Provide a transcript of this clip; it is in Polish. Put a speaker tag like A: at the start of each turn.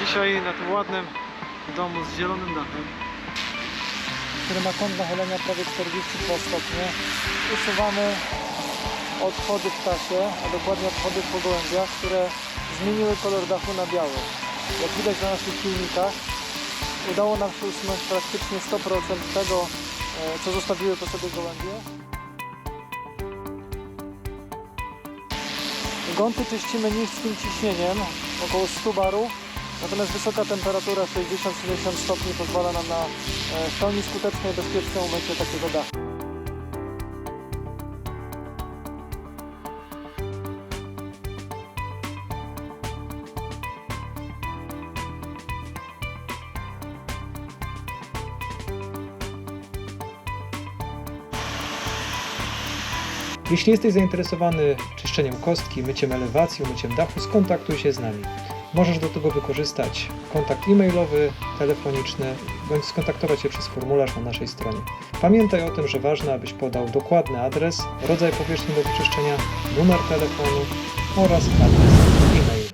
A: Dzisiaj na tym ładnym domu z zielonym dachem, który ma kąt nachylenia prawie 42 stopnie, usuwamy odchody w czasie, a dokładnie odchody po gołębiach, które zmieniły kolor dachu na biały. Jak widać na naszych filmikach, udało nam się usunąć praktycznie 100% tego, e, co zostawiły po sobie gołębie. Gąty czyścimy niskim ciśnieniem, około 100 barów, natomiast wysoka temperatura 60-70 stopni pozwala nam na e, w pełni skuteczne i bezpieczne umycie takiego dachu.
B: Jeśli jesteś zainteresowany czyszczeniem kostki, myciem elewacji, myciem dachu, skontaktuj się z nami. Możesz do tego wykorzystać kontakt e-mailowy, telefoniczny, bądź skontaktować się przez formularz na naszej stronie. Pamiętaj o tym, że ważne, abyś podał dokładny adres, rodzaj powierzchni do wyczyszczenia, numer telefonu oraz adres e-mail.